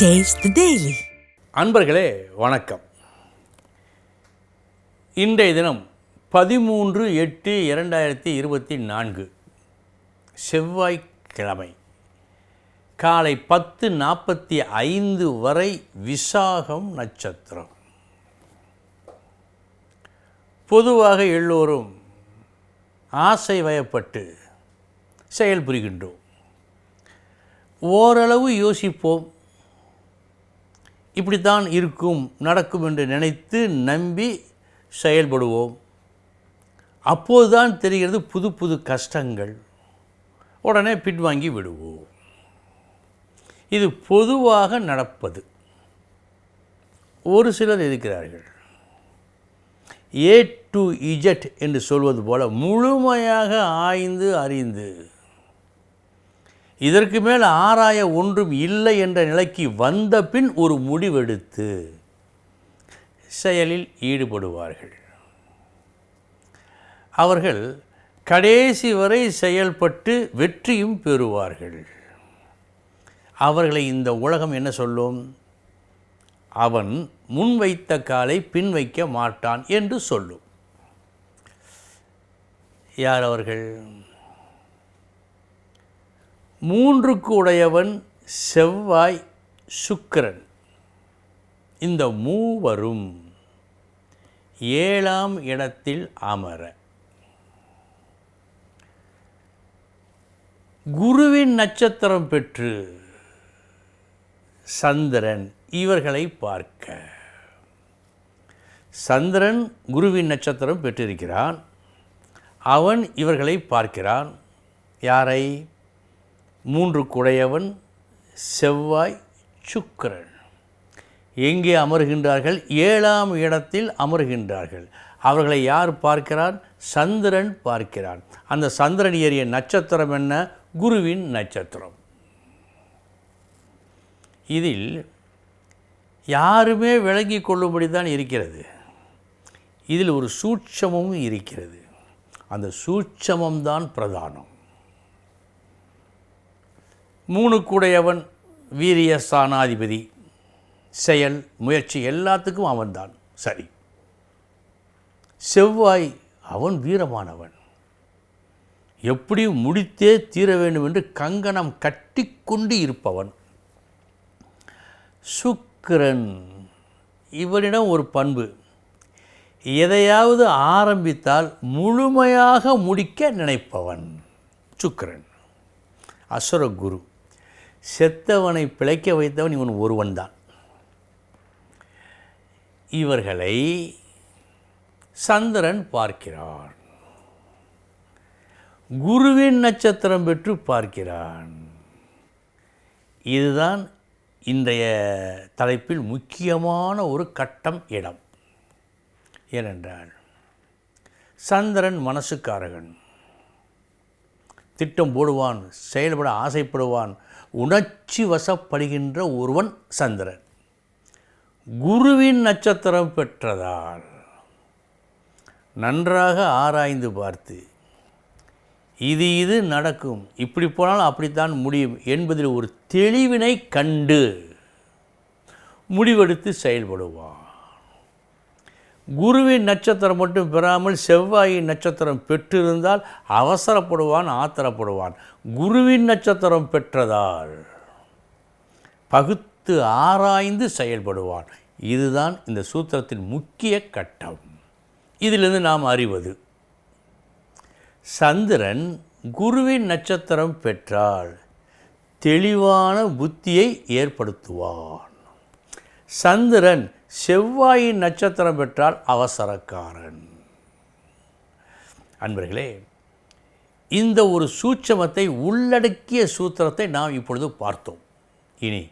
Taste அன்பர்களே வணக்கம். இன்றைய தினம் பதிமூன்று எட்டு இரண்டாயிரத்தி இருபத்தி நான்கு செவ்வாய்க்கிழமை காலை பத்து நாற்பத்தி ஐந்து வரை விசாகம் நட்சத்திரம். பொதுவாக எல்லோரும் ஆசை வயப்பட்டு செயல்புரிகின்றோம் ஓரளவு யோசிப்போம். இப்படித்தான் இருக்கும் நடக்கும் என்று நினைத்து நம்பி செயல்படுவோம். அப்போதுதான் தெரிகிறது புது புது கஷ்டங்கள். உடனே பின்வாங்கி விடுவோம். இது பொதுவாக நடப்பது. ஒரு சிலர் இருக்கிறார்கள். ஏ டு இஜெட் என்று சொல்வது போல முழுமையாக ஆய்ந்து அறிந்து இதற்கு மேல் ஆராய ஒன்றும் இல்லை என்ற நிலைக்கு வந்த பின் ஒரு முடிவெடுத்து செயலில் ஈடுபடுவார்கள். அவர்கள் கடைசி வரை செயல்பட்டு வெற்றியும் பெறுவார்கள். அவர்களை இந்த உலகம் என்ன சொல்லும்? அவன் முன் வைத்த காலை பின் வைக்க மாட்டான் என்று சொல்லும். யார் அவர்கள்? மூன்றுக்கு உடையவன் செவ்வாய் சுக்கிரன். இந்த மூவரும் ஏழாம் இடத்தில் அமர. குருவின் நட்சத்திரம் பெற்று சந்திரன் இவர்களை பார்க்க. சந்திரன் குருவின் நட்சத்திரம் பெற்றிருக்கிறான். அவன் இவர்களை பார்க்கிறான். யாரை? மூன்று குடையவன் செவ்வாய் சுக்கிரன். எங்கே அமர்கின்றார்கள்? ஏழாம் இடத்தில் அமர்கின்றார்கள். அவர்களை யார் பார்க்கிறார்? சந்திரன் பார்க்கிறான். அந்த சந்திரன் ஏறிய நட்சத்திரம் என்ன? குருவின் நட்சத்திரம். இதில் யாருமே விளங்கி கொள்ளும்படி தான் இருக்கிறது. இதில் ஒரு சூட்சமும் இருக்கிறது. அந்த சூட்சமம்தான் பிரதானம். மூணு கூடையவன் வீரிய ஸ்தானாதிபதி செயல் முயற்சி எல்லாத்துக்கும் அவன்தான். சரி. செவ்வாய் அவன் வீரமானவன். எப்படி முடித்தே தீர வேண்டும் என்று கங்கணம் கட்டிக்கொண்டு இருப்பவன். சுக்கிரன் இவனிடம் ஒரு பண்பு. எதையாவது ஆரம்பித்தால் முழுமையாக முடிக்க நினைப்பவன் சுக்கிரன். அசுரகுரு. செத்தவனை பிழைக்க வைத்தவன் இவன் ஒருவன் தான் இவர்களை சந்திரன் பார்க்கிறான். குருவின் நட்சத்திரம் பெற்று பார்க்கிறான். இதுதான் இன்றைய தலைப்பில் முக்கியமான ஒரு கட்டம் இடம். ஏனென்றால் சந்திரன் மனசுக்காரகன். திட்டம் போடுவான் செயல்பட ஆசைப்படுவான் உணர்ச்சி வசப்படுகின்ற ஒருவன் சந்திரன். குருவின் நட்சத்திரம் பெற்றதால் நன்றாக ஆராய்ந்து பார்த்து இது இது நடக்கும் இப்படி போனால் அப்படித்தான் முடியும் என்பதில் ஒரு தெளிவினை கண்டு முடிவெடுத்து செயல்படுவான். குருவின் நட்சத்திரம் மட்டும் பெறாமல் செவ்வாயின் நட்சத்திரம் பெற்றிருந்தால் அவசரப்படுவான் ஆத்திரப்படுவான். குருவின் நட்சத்திரம் பெற்றதால் பகுத்து ஆராய்ந்து செயல்படுவான். இதுதான் இந்த சூத்திரத்தின் முக்கிய கட்டம். இதிலிருந்து நாம் அறிவது சந்திரன் குருவின் நட்சத்திரம் பெற்றால் தெளிவான புத்தியை ஏற்படுத்துவான். சந்திரன் செவ்வாயின் நட்சத்திரம் பெற்றால் அவசரக்காரன். அன்பர்களே இந்த ஒரு சூட்சமத்தை உள்ளடக்கிய சூத்திரத்தை நாம் இப்பொழுது பார்த்தோம். இனி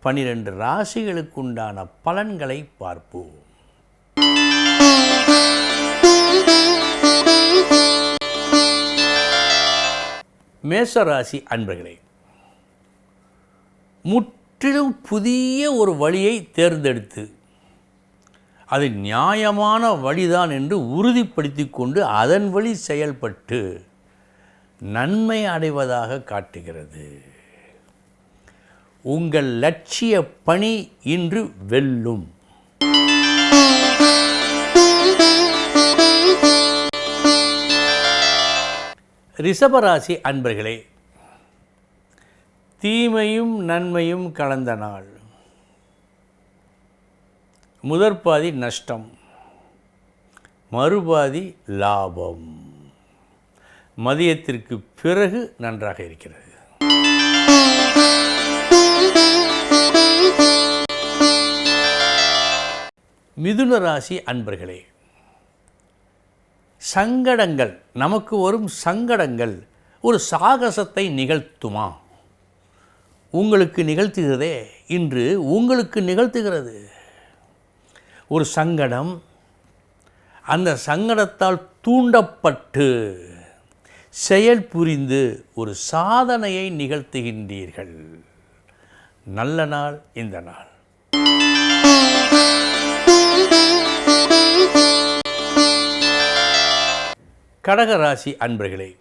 பனிரெண்டு ராசிகளுக்குண்டான பலன்களை பார்ப்போம். மேசராசி அன்பர்களே முற்றிலும் புதிய ஒரு வழியை தேர்ந்தெடுத்து அது நியாயமான வழிதான் என்று உறுதிப்படுத்தி கொண்டு அதன் வழி செயல்பட்டு நன்மை அடைவதாக காட்டுகிறது. உங்கள் லட்சிய பணி இன்று வெல்லும். ரிஷபராசி அன்பர்களே தீமையும் நன்மையும் கலந்த நாள். முதற்பாதி நஷ்டம். மறுபாதி லாபம். மதியத்திற்கு பிறகு நன்றாக இருக்கிறது. மிதுன ராசி அன்பர்களே சங்கடங்கள் நமக்கு வரும் சங்கடங்கள் ஒரு சாகசத்தை நிகழ்த்துமா? உங்களுக்கு நிகழ்த்துகிறதே. இன்று உங்களுக்கு நிகழ்த்துகிறது. ஒரு சங்கடம் அந்த சங்கடத்தால் தூண்டப்பட்டு செயல் புரிந்து ஒரு சாதனையை நிகழ்த்துகின்றீர்கள். நல்ல நாள் இந்த நாள். கடகராசி அன்பர்களே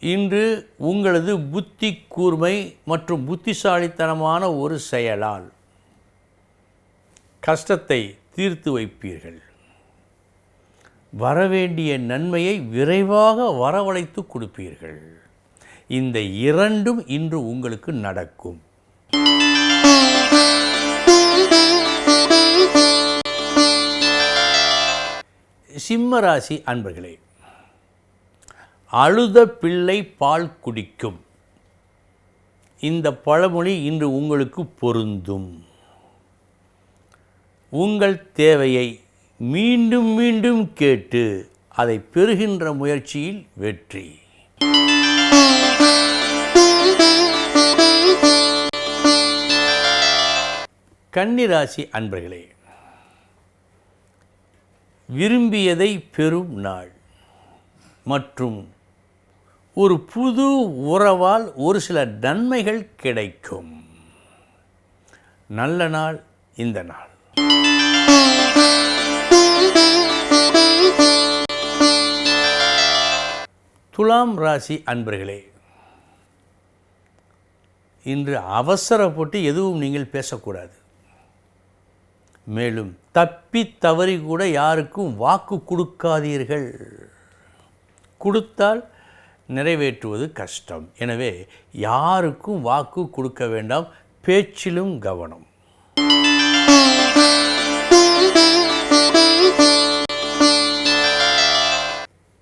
இன்று உங்களது புத்தி கூர்மை மற்றும் புத்திசாலித்தனமான ஒரு செயலால் கஷ்டத்தை தீர்த்து வைப்பீர்கள். வரவேண்டிய நன்மையை விரைவாக வரவழைத்து கொடுப்பீர்கள். இந்த இரண்டும் இன்று உங்களுக்கு நடக்கும். சிம்மராசி அன்பர்களே அழுத பிள்ளை பால் குடிக்கும். இந்த பழமொழி இன்று உங்களுக்கு பொருந்தும். உங்கள் தேவையை மீண்டும் மீண்டும் கேட்டு அதை பெறுகின்ற முயற்சியில் வெற்றி. கன்னிராசி அன்பர்களே விரும்பியதை பெறும் நாள் மற்றும் ஒரு புது உறவால் ஒரு சில நன்மைகள் கிடைக்கும். நல்ல நாள் இந்த நாள். துலாம் ராசி அன்பர்களே இன்று அவசரப்பட்டு எதுவும் நீங்கள் பேசக்கூடாது. மேலும் தப்பி தவறி கூட யாருக்கும் வாக்கு கொடுக்காதீர்கள். கொடுத்தால் நிறைவேற்றுவது கஷ்டம். எனவே யாருக்கும் வாக்கு கொடுக்க வேண்டாம். பேச்சிலும் கவனம்.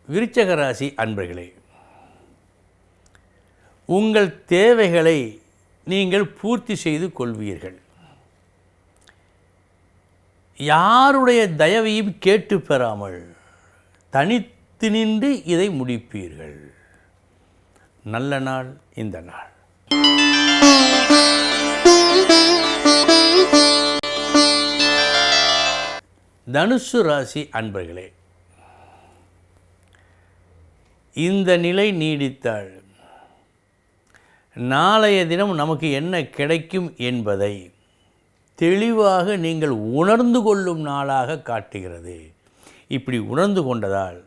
விருச்சக ராசி அன்பர்களே உங்கள் தேவைகளை நீங்கள் பூர்த்தி செய்து கொள்வீர்கள். யாருடைய தயவையும் கேட்டு பெறாமல் தனித்து நின்று இதை முடிப்பீர்கள். நல்ல நாள் இந்த நாள். தனுசு ராசி அன்பர்களே இந்த நிலை நீடித்தால் நாளைய தினம் நமக்கு என்ன கிடைக்கும் என்பதை தெளிவாக நீங்கள் உணர்ந்து கொள்ளும் நாளாக காட்டுகிறது. இப்படி உணர்ந்து கொண்டதால்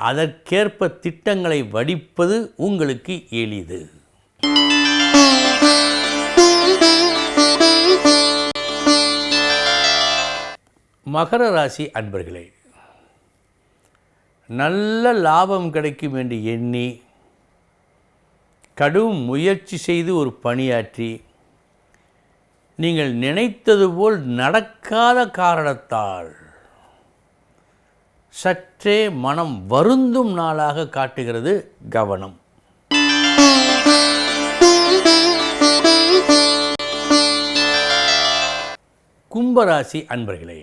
அதற்கேற்ப திட்டங்களை வடிப்பது உங்களுக்கு எளிது. மகர ராசி அன்பர்களே நல்ல லாபம் கிடைக்கும் என்று எண்ணி கடும் முயற்சி செய்து ஒரு பணியாற்றி நீங்கள் நினைத்தது போல் நடக்காத காரணத்தால் சற்றே மனம் வருந்தும் நாளாக காட்டுகிறது கவனம். கும்பராசி அன்பர்களே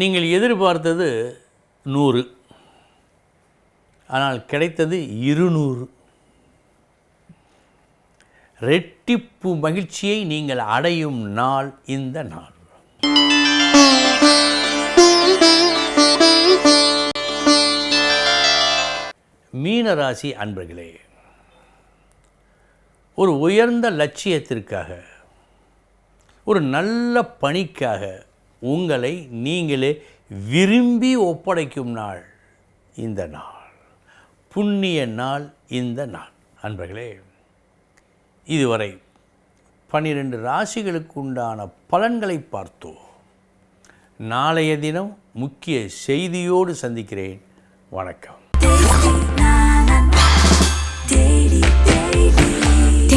நீங்கள் எதிர்பார்த்தது நூறு ஆனால் கிடைத்தது இருநூறு. ரெட்டிப்பு மகிழ்ச்சியை நீங்கள் அடையும் நாள் இந்த நாள். மீனராசி அன்பர்களே ஒரு உயர்ந்த லட்சியத்திற்காக ஒரு நல்ல பணிக்காக உங்களை நீங்களே விரும்பி ஒப்படைக்கும் நாள் இந்த நாள் புண்ணிய நாள் இந்த நாள். அன்பர்களே இதுவரை பன்னிரண்டு ராசிகளுக்கு உண்டான பலன்களை பார்த்தோம். நாளைய தினம் முக்கிய செய்தியோடு சந்திக்கிறேன். வணக்கம்.